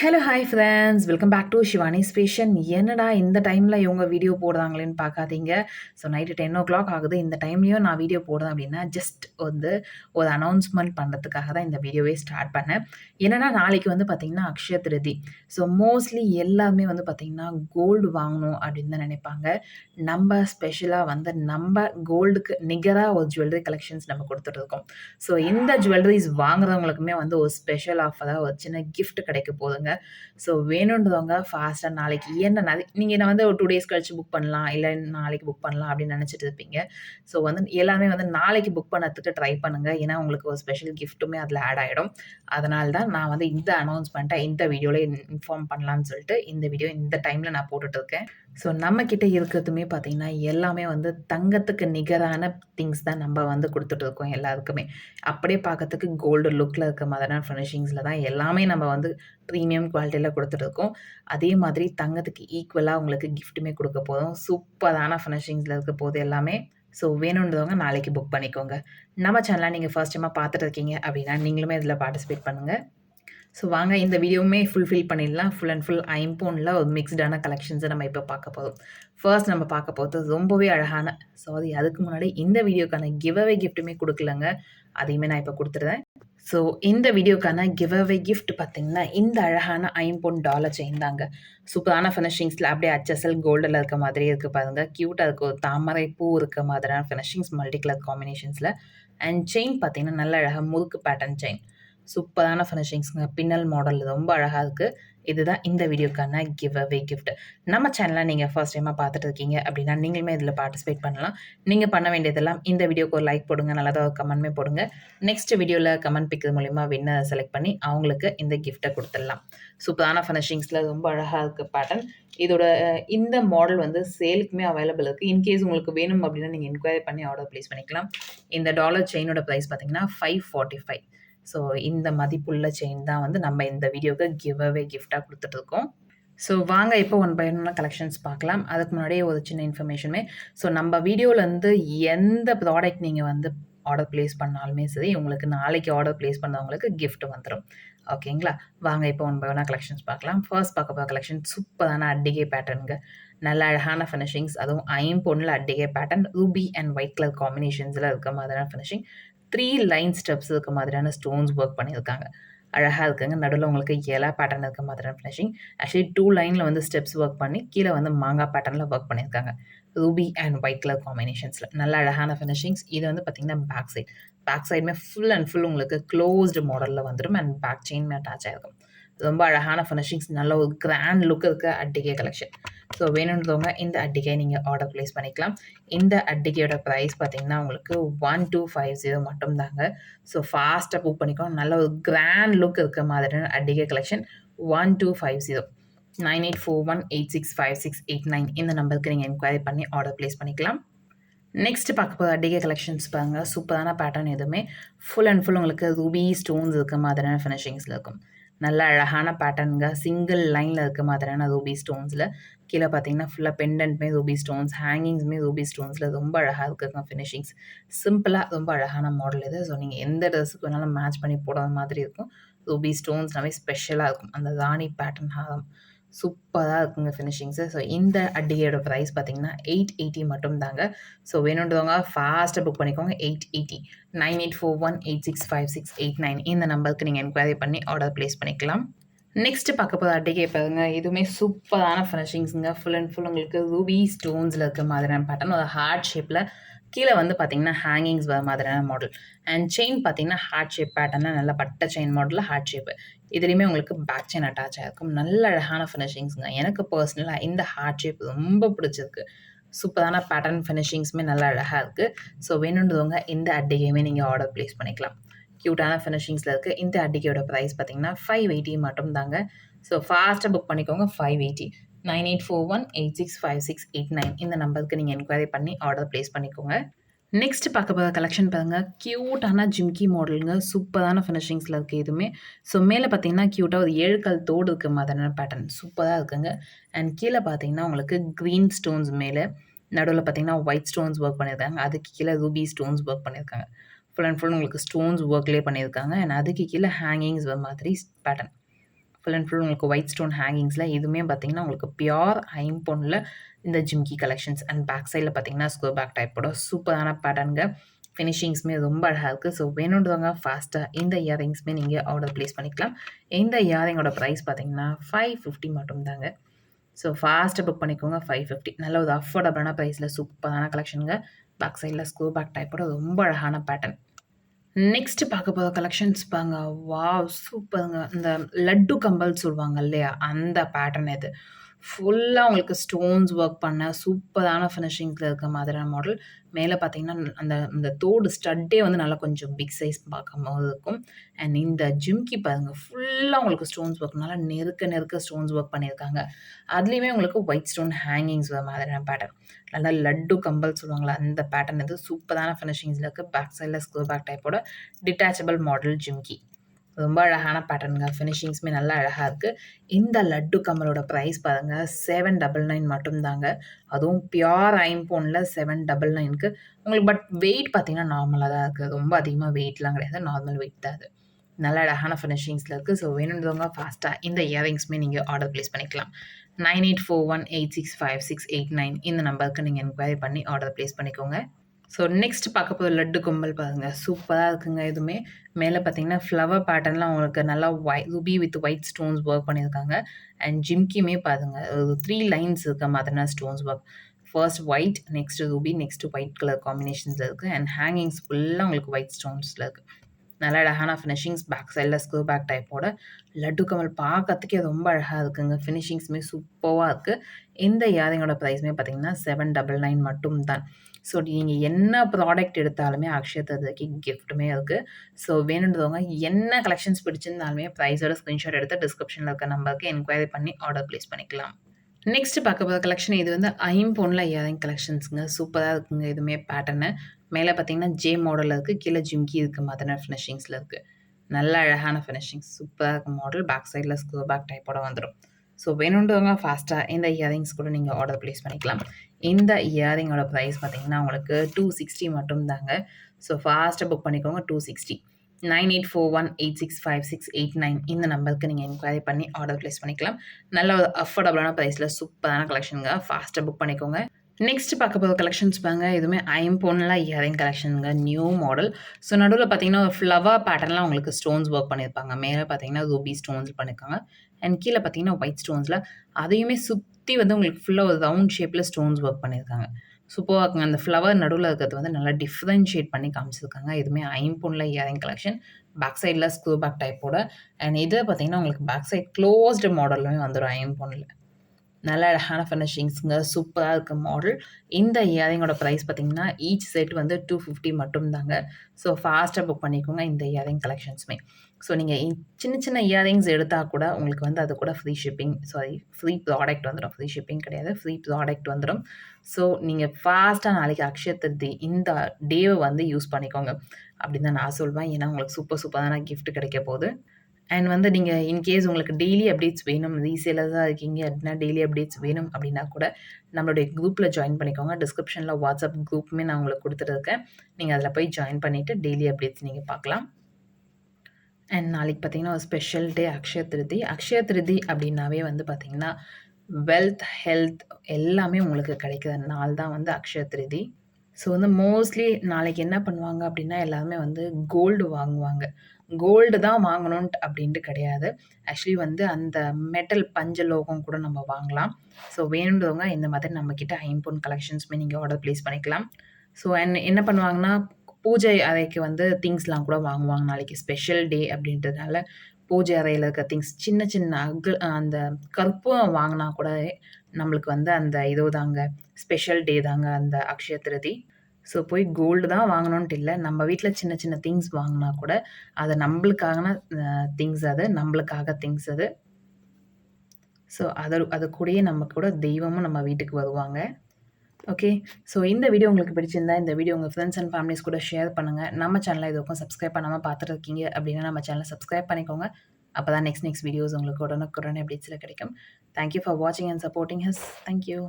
Hello hi friends welcome back to Shivani ஸ்பேஷன் என்னடா இந்த டைமில் இவங்க வீடியோ போடுறாங்களேன்னு பார்க்காதீங்க. So night ten o'clock ஆகுது. இந்த டைம்லேயும் நான் வீடியோ போடுறேன் அப்படின்னா ஜஸ்ட் வந்து ஒரு அனௌன்ஸ்மெண்ட் பண்ணுறதுக்காக தான் இந்த வீடியோவே ஸ்டார்ட் பண்ணேன். என்னென்னா நாளைக்கு வந்து பார்த்திங்கன்னா அக்ஷய திருதி. ஸோ மோஸ்ட்லி எல்லாமே வந்து பார்த்திங்கன்னா கோல்டு வாங்கணும் அப்படின்னு தான் நினைப்பாங்க. நம்ம ஸ்பெஷலாக வந்து நம்ம கோல்டுக்கு நிகராக ஒரு ஜுவல்லரி கலெக்ஷன்ஸ் நம்ம கொடுத்துட்ருக்கோம். ஸோ இந்த ஜுவல்லரிஸ் வாங்குறவங்களுக்குமே வந்து ஒரு ஸ்பெஷல் ஆஃபராக ஒரு சின்ன கிஃப்ட் கிடைக்க போதுங்க. ஸோ வேணுன்றவங்க ஃபாஸ்ட்டாக நாளைக்கு என்ன நீங்கள் நான் வந்து ஒரு டூ டேஸ் கழிச்சு புக் பண்ணலாம் இல்லை நாளைக்கு புக் பண்ணலாம் அப்படின்னு நினச்சிட்டு இருப்பீங்க. ஸோ வந்து எல்லாமே வந்து நாளைக்கு புக் பண்ணதுக்கு ட்ரை பண்ணுங்கள் ஏன்னா உங்களுக்கு ஒரு ஸ்பெஷல் கிஃப்ட்டுமே அதில் ஆட் ஆகிடும் அதனால தான் நான் வந்து இந்த அனௌன்ஸ்மெண்ட்டை இந்த வீடியோவில் இன்ஃபார்ம் பண்ணலான்னு சொல்லிட்டு இந்த வீடியோ இந்த டைமில் நான் போட்டுட்டு இருக்கேன். ஸோ நம்மக்கிட்ட இருக்கிறதுமே பார்த்திங்கன்னா எல்லாமே வந்து தங்கத்துக்கு நிகரான திங்ஸ் தான் நம்ம வந்து கொடுத்துட்டு இருக்கோம் எல்லாருக்குமே. அப்படியே பார்க்கறதுக்கு கோல்டு லுக்கில் இருக்க மாதிரியான ஃபினிஷிங்ஸில் தான் எல்லாமே நம்ம வந்து ப்ரீமியம் குவாலிட்டியில் கொடுத்துட்ருக்கோம் அதே மாதிரி தங்கத்துக்கு ஈக்குவலாக உங்களுக்கு கிஃப்ட்டுமே கொடுக்க போதும். சூப்பரான ஃபினிஷிங்ஸில் இருக்க போது எல்லாமே. ஸோ வேணுன்றவங்க நாளைக்கு புக் பண்ணிக்கோங்க. நம்ம சேனலாக நீங்கள் ஃபர்ஸ்ட் டைமாக பார்த்துட்டு இருக்கீங்க அப்படின்னா நீங்களுமே இதில் பார்ட்டிசிபேட் பண்ணுங்கள் ஸோ வாங்க இந்த வீடியோவுமே ஃபுல்ஃபில் பண்ணிடலாம். ஃபுல் அண்ட் ஃபுல் ஐம்போனில் ஒரு மிக்ஸ்டான கலெக்ஷன்ஸை நம்ம இப்போ பார்க்க போதும் ஃபர்ஸ்ட் நம்ம பார்க்க போகிறது ரொம்பவே அழகான சாரி அதுக்கு முன்னாடி இந்த வீடியோக்கான கிவ் அவே கிஃப்ட்டுமே கொடுக்கலங்க. அதையுமே நான் இப்போ கொடுத்துருந்தேன் ஸோ இந்த வீடியோக்கான கிவ் அவே கிஃப்ட் பார்த்தீங்கன்னா இந்த அழகான ஐம்பொன் டாலர் செயின் தாங்க. சூப்பரான ஃபினிஷிங்ஸில் அப்படியே அச்சசல் கோல்டில் இருக்க மாதிரி இருக்குது பாருங்க. க்யூட்டாக இருக்கும் தாமரை பூ இருக்க மாதிரியான ஃபினிஷிங்ஸ் மல்டி கலர் காம்பினேஷன்ஸில் அண்ட் செயின் பார்த்தீங்கன்னா நல்ல அழகாக முறுக்கு பேட்டர்ன் செயின் சூப்பரான ஃபினிஷிங்ஸுங்க பின்னல் மாடல் ரொம்ப அழகாக இருக்குது இதுதான் இந்த வீடியோக்கான கிவ் அவே கிஃப்ட் நம்ம சேனலை நீங்கள் ஃபர்ஸ்ட் டைமாக பார்த்துட்டு இருக்கீங்க அப்படின்னா நீங்களுமே இதில் பார்ட்டிசிபேட் பண்ணலாம். நீங்கள் பண்ண வேண்டியதெல்லாம் இந்த வீடியோக்கு ஒரு லைக் போடுங்க நல்லதாக ஒரு கமெண்ட்மே போடுங்க. நெக்ஸ்ட் வீடியோவில் கமெண்ட் பிக்கிறது மூலிமா வின்ன செலக்ட் பண்ணி அவங்களுக்கு இந்த கிஃப்ட்டை கொடுத்துடலாம். சூப்பரான ஃபினிஷிங்ஸில் ரொம்ப அழகாக இருக்குது பேட்டர்ன் இதோட இந்த மாடல் வந்து சேலுக்குமே அவைலபிள் இருக்குது இன்கேஸ் உங்களுக்கு வேணும் அப்படின்னா நீங்கள் என்கொயரி பண்ணி ஆர்டர் ப்ளேஸ் பண்ணிக்கலாம். இந்த டாலர் செயினோட ப்ரைஸ் பார்த்தீங்கன்னா ஃபைவ் ஃபார்ட்டி ஃபைவ் ஸோ இந்த மதிப்புள்ள செயின் தான் வந்து நம்ம இந்த வீடியோவுக்கு கிவ் அவே கிஃப்டாக கொடுத்துட்ருக்கோம் ஸோ வாங்க இப்போ ஒன் பை ஒன் கலெக்ஷன்ஸ் பார்க்கலாம். அதுக்கு முன்னாடியே ஒரு சின்ன இன்ஃபர்மேஷனுமே ஸோ நம்ம வீடியோவிலேருந்து எந்த ப்ராடக்ட் நீங்கள் வந்து ஆர்டர் ப்ளேஸ் பண்ணாலுமே சரி உங்களுக்கு நாளைக்கு ஆர்டர் ப்ளேஸ் பண்ணவங்களுக்கு கிஃப்ட் வந்துடும் ஓகேங்களா வாங்க இப்போ ஒன் பை ஒன்னாக கலெக்ஷன்ஸ் பார்க்கலாம். ஃபர்ஸ்ட் பார்க்க போகிற கலெக்ஷன் சூப்பரான அட்டிகை பேட்டர்னுங்க நல்ல அழகான ஃபினிஷிங்ஸ் அதுவும் ஐம்பொன்னில் அட்டிகை pattern ruby and white colour காம்பினேஷன்ஸில் இருக்க மாதிரியான ஃபினிஷிங் த்ரீ லைன் ஸ்டெப்ஸ் இருக்க மாதிரியான ஸ்டோன்ஸ் ஒர்க் பண்ணியிருக்காங்க. அழகாக இருக்குங்க. நடுவில் உங்களுக்கு இலை பேட்டர்ன் இருக்க மாதிரியான ஃபினிஷிங் ஆக்சுவலி டூ லைனில் வந்து ஸ்டெப்ஸ் ஒர்க் பண்ணி கீழே வந்து மாங்காய் பேட்டர்னில் ஒர்க் பண்ணியிருக்காங்க. ரூபி அண்ட் ஒயிட் கலர் காம்பினேஷன்ஸில் நல்ல அழகான ஃபினிஷிங்ஸ் இது வந்து பார்த்திங்கன்னா பேக் சைட் பேக் சைடுமே ஃபுல் அண்ட் ஃபுல் உங்களுக்கு க்ளோஸ்டு மாடலில் வந்துடும் அண்ட் பேக் செயின்மே அட்டாச் ஆகிருக்கும் ரொம்ப அழகான ஃபினிஷிங்ஸ் நல்ல ஒரு கிராண்ட் லுக் இருக்க. அட்டிகே கலெக்ஷன் ஸோ வேணுன்றவங்க இந்த அட்டிகை நீங்கள் ஆர்டர் ப்ளேஸ் பண்ணிக்கலாம். இந்த அட்டிகையோட ப்ரைஸ் பார்த்தீங்கன்னா உங்களுக்கு ஒன் டூ ஃபைவ் ஜீரோ மட்டும்தாங்க. ஸோ ஃபாஸ்ட்டாக புக் பண்ணிக்கோங்க. நல்ல ஒரு கிராண்ட் லுக் இருக்க மாதிரியான அட்டிகை collection one two five zero nine eight four one eight six five six eight nine இந்த நம்பருக்கு நீங்கள் என்கொயரி பண்ணி ஆர்டர் ப்ளேஸ் பண்ணிக்கலாம். நெக்ஸ்ட் பார்க்க போகிற அடிகை கலெக்ஷன்ஸ் பாருங்கள் சூப்பரான பேட்டர்ன் எதுவுமே. ஃபுல் அண்ட் ஃபுல் உங்களுக்கு ரூபி ஸ்டோன்ஸ் இருக்க மாதிரியான ஃபினிஷிங்ஸில் இருக்கும். நல்ல அழகான பேட்டர்னுங்க சிங்கிள் லைனில் இருக்க மாதிரியான ரூபி ஸ்டோன்ஸில் கீழே பார்த்தீங்கன்னா ஃபுல்லாக பெண்டன்ட்மே ரூபி ஸ்டோன்ஸ் ஹேங்கிங்ஸுமே ரூபி ஸ்டோன்ஸில் ரொம்ப அழகாக இருக்குங்க ஃபினிஷிங்ஸ் சிம்பிளாக ரொம்ப அழகான மாடல் இது. ஸோ நீங்கள் எந்த ட்ரெஸ்ஸுக்கு வேணாலும் மேட்ச் பண்ணி போடாத மாதிரி இருக்கும். ரூபி ஸ்டோன்ஸ்னாவே ஸ்பெஷலாக இருக்கும். அந்த ராணி பேட்டர்ன் ஹாரம் சூப்பராக இருக்குங்க ஃபினிஷிங்ஸு ஸோ இந்த அட்டிகையோட ப்ரைஸ் பார்த்தீங்கன்னா எயிட் எயிட்டி மட்டும் தாங்க ஸோ வேணுன்றவங்க ஃபாஸ்ட்டாக புக் பண்ணிக்கோங்க. Eight eighty nine eight four one eight six five six eight nine இந்த நம்பருக்கு நீங்கள் என்கொயரி பண்ணி ஆர்டர் ப்ளேஸ் பண்ணிக்கலாம். நெக்ஸ்ட்டு பார்க்க போகிற அட்டிகை பாருங்க. இதுவுமே சூப்பரான ஃபினிஷிங்ஸுங்க ஃபுல் அண்ட் ஃபுல் உங்களுக்கு ரூபி ஸ்டோன்ஸில் இருக்க மாதிரியான பேட்டர்ன் ஒரு ஹார்ட் ஷேப்பில் கீழே வந்து பார்த்தீங்கன்னா ஹேங்கிங்ஸ் வர மாதிரியான மாடல் அண்ட் செயின் பார்த்தீங்கன்னா ஹார்ட் ஷேப் பேட்டர்னா நல்ல பட்ட செயின் மாடலில் ஹார்ட் ஷேப்பு இதுலேயுமே உங்களுக்கு பேக் செயின் அட்டாச் ஆகிருக்கும் நல்ல அழகான ஃபினிஷிங்ஸுங்க எனக்கு பர்சனலாக இந்த ஹார்ட் ஷேப் ரொம்ப பிடிச்சிருக்கு. சூப்பரான பேட்டர்ன் ஃபினிஷிங்ஸுமே நல்லா அழகாக இருக்குது ஸோ வேணுன்றவங்க இந்த அட்டிகையுமே நீங்கள் ஆர்டர் ப்ளேஸ் பண்ணிக்கலாம். க்யூட்டான ஃபினிஷிங்ஸில் இருக்குது இந்த அட்டிகையோட ப்ரைஸ் பார்த்தீங்கன்னா ஃபைவ் எயிட்டி மட்டும் தாங்க. ஸோ ஃபாஸ்ட்டாக புக் பண்ணிக்கோங்க. Five eighty nine eight four one eight six five six eight nine இந்த நம்பருக்கு நீங்கள் என்கொயரி பண்ணி ஆர்டர் ப்ளேஸ் பண்ணிக்கோங்க. நெக்ஸ்ட் பார்க்க போகிற கலெக்ஷன் பாருங்கள் க்யூட்டான ஜிம்கி மாடலுங்க சூப்பரான ஃபினிஷிங்ஸில் இருக்குது எதுவுமே. ஸோ மேலே பார்த்தீங்கன்னா க்யூட்டாக ஒரு ஏழு கல் தோடு இருக்க மாதிரியான பேட்டர்ன் சூப்பராக இருக்குங்க. அண்ட் கீழே பார்த்தீங்கன்னா உங்களுக்கு க்ரீன் ஸ்டோன்ஸ் மேலே நடுவில் பார்த்தீங்கன்னா ஒயிட் ஸ்டோன்ஸ் ஒர்க் பண்ணியிருக்காங்க. அதுக்கு கீழே ரூபி ஸ்டோன்ஸ் ஒர்க் பண்ணியிருக்காங்க. ஃபுல் அண்ட் ஃபுல் உங்களுக்கு ஸ்டோன்ஸ் ஒர்க்லேயே பண்ணியிருக்காங்க. அண்ட் அதுக்கு கீழே ஹேங்கிங்ஸ் மாதிரி பேட்டர்ன் ஃபுல் அண்ட் ஃபுல் உங்களுக்கு ஒயிட் ஸ்டோன் ஹேங்கிங்ஸில் இதுவுமே பார்த்தீங்கன்னா உங்களுக்கு பியோர் ஐம்பொன்னில் இந்த ஜிம்கி கலெக்ஷன்ஸ் அண்ட் பேக் சைடில் பார்த்தீங்கன்னா ஸ்கோ பேக் டைப்போட சூப்பரான பேட்டர்னுங்க ஃபினிஷிங்ஸுமே ரொம்ப அழகாக இருக்குது ஸோ வேணுன்றவங்க ஃபாஸ்ட்டாக இந்த இயரிங்ஸுமே நீங்கள் ஆர்டர் ப்ளேஸ் பண்ணிக்கலாம். இந்த இயரிங்கோட ப்ரைஸ் பார்த்தீங்கன்னா ஃபைவ் ஃபிஃப்டி மட்டும் தாங்க ஸோ ஃபாஸ்ட்டாக புக் பண்ணிக்கோங்க. ஃபைவ் ஃபிஃப்டி நல்ல ஒரு அஃபோர்டபுளான ப்ரைஸில் சூப்பரான கலெக்ஷனுங்க பேக் சைடில் ஸ்கூ பேக் டைப்போட ரொம்ப அழகான பேட்டர்ன் நெக்ஸ்ட் பார்க்க போகிற கலெக்ஷன்ஸ் பாங்க வாவ் சூப்பருங்க இந்த லட்டு கம்பல் சொல்லுவாங்க இல்லையா? அந்த பேட்டர்ன் இது. ஃபுல்லாக உங்களுக்கு ஸ்டோன்ஸ் ஒர்க் பண்ண சூப்பரான ஃபினிஷிங்கில் இருக்க மாதிரியான மாடல் மேலே பார்த்தீங்கன்னா அந்த இந்த தோடு ஸ்டட்டே வந்து நல்லா கொஞ்சம் பிக் சைஸ் பார்க்கும்போது இருக்கும். அண்ட் இந்த ஜிம்கி பாருங்கள் ஃபுல்லாக உங்களுக்கு ஸ்டோன்ஸ் ஒர்க் நல்லா நெருக்க நெருக்க ஸ்டோன்ஸ் ஒர்க் பண்ணியிருக்காங்க. அதுலேயுமே உங்களுக்கு ஒயிட் ஸ்டோன் ஹேங்கிங்ஸ் வர மாதிரியான பேட்டர்ன் நல்லா லட்டு கம்பல் சொல்லுவாங்களா அந்த பேட்டர்ன் இது சூப்பரான ஃபினிஷிங்ஸில் இருக்குது பேக் சைடில் ஸ்க்ரோ பேக் டைப்போட டிட்டாச்சபிள் மாடல் ஜிம்கி ரொம்ப அழகான பேட்டர்னுங்க ஃபினிஷிங்ஸுமே நல்லா அழகாக இருக்குது இந்த லட்டு கம்மலோட ப்ரைஸ் பாருங்கள் செவன் டபுள் நைன் மட்டும்தாங்க. அதுவும் பியோர் ஐம்போனில் செவன் டபுள் நைனுக்கு உங்களுக்கு பட் வெயிட் பார்த்திங்கன்னா நார்மலாக தான் இருக்குது ரொம்ப அதிகமாக வெயிட்லாம் கிடையாது. நார்மல் வெயிட் தான் அது. நல்ல அழகான ஃபினிஷிங்ஸில் இருக்குது ஸோ வேணுன்றவங்க ஃபாஸ்ட்டாக இந்த இயரிங்ஸுமே நீங்கள் ஆர்டர் ப்ளேஸ் பண்ணிக்கலாம். Nine eight four one eight six five six eight nine இந்த நம்பருக்கு நீங்கள் என்கொயரி பண்ணி ஆர்டர் ப்ளேஸ் பண்ணிக்கோங்க. ஸோ நெக்ஸ்ட் பார்க்க போகிற லட்டு கும்பல் பாருங்கள் சூப்பராக இருக்குங்க இதுவுமே மேலே பார்த்தீங்கன்னா ஃப்ளவர் பேட்டர்ன்லாம் உங்களுக்கு நல்லா Y ruby with white stones work பண்ணியிருக்காங்க. அண்ட் ஜிம்கிமே பாருங்கள் ஒரு த்ரீ லைன்ஸ் இருக்க மாதிரினா stones work first white next ruby next white colour காம்பினேஷன்ஸில் இருக்குது அண்ட் ஹேங்கிங்ஸ் ஃபுல்லாக உங்களுக்கு ஒயிட் ஸ்டோன்ஸில் இருக்குது நல்ல அழகான ஃபினிஷிங்ஸ் பேக் சைடில் ஸ்க்ரூ பேக் டைப்போட லட்டு கமல் பார்க்கறதுக்கே ரொம்ப அழகாக இருக்குங்க. ஃபினிஷிங்ஸுமே சூப்பராக இருக்குது இந்த யாரிங்கோட ப்ரைஸுமே பார்த்தீங்கன்னா செவன் டபுள் நைன் மட்டும் தான் ஸோ நீங்கள் என்ன ப்ராடக்ட் எடுத்தாலுமே அக்ஷய கிஃப்ட்டுமே இருக்குது ஸோ வேணுன்றவங்க என்ன கலெக்ஷன்ஸ் பிடிச்சிருந்தாலுமே ப்ரைஸோட ஸ்க்ரீன்ஷாட் எடுத்து டிஸ்கிரிப்ஷனில் இருக்க நம்பருக்கு என்கொயரி பண்ணி ஆர்டர் ப்ளேஸ் பண்ணிக்கலாம். நெக்ஸ்ட் பார்க்க போகிற கலெக்ஷன் இது வந்து ஐம்பொன்னில் இயரிங் கலெக்ஷன்ஸுங்க சூப்பராக இருக்குங்க இதுவுமே பேட்டர்னு மேலே பார்த்தீங்கன்னா ஜே மாடலில் இருக்குது கீழே ஜிம்கி இருக்குது மாதிரியான ஃபினிஷிங்ஸில் இருக்குது நல்ல அழகான ஃபினிஷிங்ஸ் சூப்பராக இருக்கும் மாடல் பேக் சைடில் ஸ்க்ரூ பேக் டைப்போட வந்துடும் ஸோ வேணுன்றவங்க ஃபாஸ்ட்டாக இந்த இயரிங்ஸ் கூட நீங்கள் ஆர்டர் ப்ளேஸ் பண்ணிக்கலாம். இந்த இயரிங்கோட ப்ரைஸ் பார்த்தீங்கன்னா உங்களுக்கு டூ சிக்ஸ்டி மட்டும் தாங்க ஸோ ஃபாஸ்ட்டாக புக் பண்ணிக்கோங்க two sixty nine eight four one eight six five six eight nine இந்த நம்பருக்கு நீங்கள் என்கொயரி பண்ணி ஆர்டர் ப்ளேஸ் பண்ணிக்கலாம். நல்ல ஒரு அஃபோர்டபுளான ப்ரைஸில் சூப்பரான கலெக்ஷனுங்க ஃபாஸ்ட்டாக புக் பண்ணிக்கோங்க. நெக்ஸ்ட் பார்க்க போகிற கலெக்ஷன்ஸ் பாங்க இதுவுமே ஐம்பொன்னில் இயரிங் கலெக்ஷனுங்க நியூ மாடல் ஸோ நடுவில் பார்த்தீங்கன்னா ஒரு ஃப்ளவர் பேட்டர்லாம் உங்களுக்கு ஸ்டோன்ஸ் ஒர்க் பண்ணியிருப்பாங்க. மேலே பார்த்தீங்கன்னா ரூபி ஸ்டோன்ஸ் பண்ணியிருக்காங்க அண்ட் கீழே பார்த்தீங்கன்னா ஒயிட் ஸ்டோன்ஸில் அதையுமே சுற்றி வந்து உங்களுக்கு ஃபுல்லாக ஒரு ரவுண்ட் ஷேப்பில் ஸ்டோன்ஸ் ஒர்க் பண்ணியிருக்காங்க. சூப்பராக இருக்குங்க அந்த ஃப்ளவர் நடுவில் இருக்கிறது வந்து நல்லா டிஃப்ரென்ஷியேட் பண்ணி காமிச்சிருக்காங்க. இதுவுமே ஐம்பொன்ல இயரிங் கலெக்ஷன் பேக் சைடில் ஸ்க்ரூ பேக் டைப்போட அண்ட் இதை பார்த்தீங்கன்னா உங்களுக்கு பேக் சைட் க்ளோஸ்டு மாடலுமே வந்துடும் ஐம்பொன்னில் நல்ல அழகான ஃபினிஷிங்ஸுங்க சூப்பராக இருக்க மாடல் இந்த இயரிங்கோட ப்ரைஸ் பார்த்தீங்கன்னா ஈச் செட் வந்து டூ ஃபிஃப்டி மட்டும்தாங்க. ஸோ ஃபாஸ்ட்டாக புக் பண்ணிக்கோங்க இந்த இயரிங் கலெக்ஷன்ஸுமே ஸோ நீங்கள் சின்ன சின்ன இயரிங்ஸ் எடுத்தால் கூட உங்களுக்கு வந்து அது கூட free shipping sorry free product வந்துடும் ஃப்ரீ ஷிப்பிங் கிடையாது ஃப்ரீ ப்ராடக்ட் வந்துடும் ஸோ நீங்கள் ஃபாஸ்ட்டாக நாளைக்கு அக்ஷய திருதி இந்த டேவை வந்து யூஸ் பண்ணிக்கோங்க. அப்படின்னு தான் நான் சொல்வேன். ஏன்னா உங்களுக்கு சூப்பர் சூப்பரான கிஃப்ட் கிடைக்க போகுது. அண்ட் வந்து நீங்கள் இன்கேஸ் உங்களுக்கு டெய்லி அப்டேட்ஸ் வேணும் ரீசேலாக தான் இருக்கீங்க அப்படின்னா டெய்லி அப்டேட்ஸ் வேணும் அப்படின்னா கூட நம்மளுடைய குரூப்பில் ஜாயின் பண்ணிக்கோங்க. டிஸ்கிரிப்ஷனில் வாட்ஸ்அப் குரூப்புமே நான் உங்களுக்கு கொடுத்துருக்கேன் நீங்கள் அதில் போய் ஜாயின் பண்ணிவிட்டு டெய்லி அப்டேட்ஸ் நீங்கள் பார்க்கலாம். அண்ட் நாளைக்கு பார்த்தீங்கன்னா ஒரு ஸ்பெஷல் டே அக்ஷய திருதி. அக்ஷய திருதி அப்படின்னாவே வந்து பார்த்திங்கன்னா வெல்த் ஹெல்த் எல்லாமே உங்களுக்கு கிடைக்கிற நாள் தான் வந்து அக்ஷய திருதி. ஸோ வந்து மோஸ்ட்லி நாளைக்கு என்ன பண்ணுவாங்க அப்படின்னா எல்லாருமே வந்து கோல்டு வாங்குவாங்க. கோல்டு தான் வாங்கணுன்ட்டு அப்படின்ட்டு கிடையாது. ஆக்சுவலி வந்து அந்த மெட்டல் பஞ்சலோகம் கூட நம்ம வாங்கலாம். ஸோ வேணுன்றவங்க இந்த மாதிரி நம்மக்கிட்ட ஐம்பொன் கலெக்ஷன்ஸுமே நீங்கள் ஆர்டர் ப்ளேஸ் பண்ணிக்கலாம். ஸோ என்ன என்ன பண்ணுவாங்கன்னா பூஜை அறைக்கு வந்து திங்ஸ்லாம் கூட வாங்குவாங்க நாளைக்கு. ஸ்பெஷல் டே அப்படின்றதுனால பூஜை அறையில் இருக்க திங்ஸ் சின்ன சின்ன அகு அந்த கற்பூரம் வாங்கினா கூட நம்மளுக்கு வந்து அந்த இதோ தாங்க ஸ்பெஷல் டே தாங்க அந்த அக்ஷய திருதி. ஸோ போய் கோல்டு தான் வாங்கணுன்ட்டு இல்லை. நம்ம வீட்டில் சின்ன சின்ன திங்ஸ் வாங்கினா கூட அதை நம்மளுக்கான திங்ஸ் அது நம்மளுக்காக திங்ஸ் அது. ஸோ அதை அது கூடயே நம்ம கூட தெய்வமும் நம்ம வீட்டுக்கு வருவாங்க. ஓகே ஸோ இந்த வீடியோ உங்களுக்கு பிடிச்சிருந்தா இந்த வீடியோ உங்கள் ஃப்ரெண்ட்ஸ் அண்ட் ஃபேமிலிஸ் கூட ஷேர் பண்ணுங்கள் நம்ம சேனலை இதுக்கும் சப்ஸ்கிரைப் பண்ணாமல் பார்த்துருக்கீங்க அப்படின்னா நம்ம சேனலை சப்ஸ்கிரைப் பண்ணிக்கோங்க. அப்போ தான் நெக்ஸ்ட் நெக்ஸ்ட் வீடியோஸ் உங்களுக்கு உடனுக்குடனே அப்டேட்ஸில் கிடைக்கும். தேங்க்யூ ஃபார் வாட்சிங் and supporting us thank you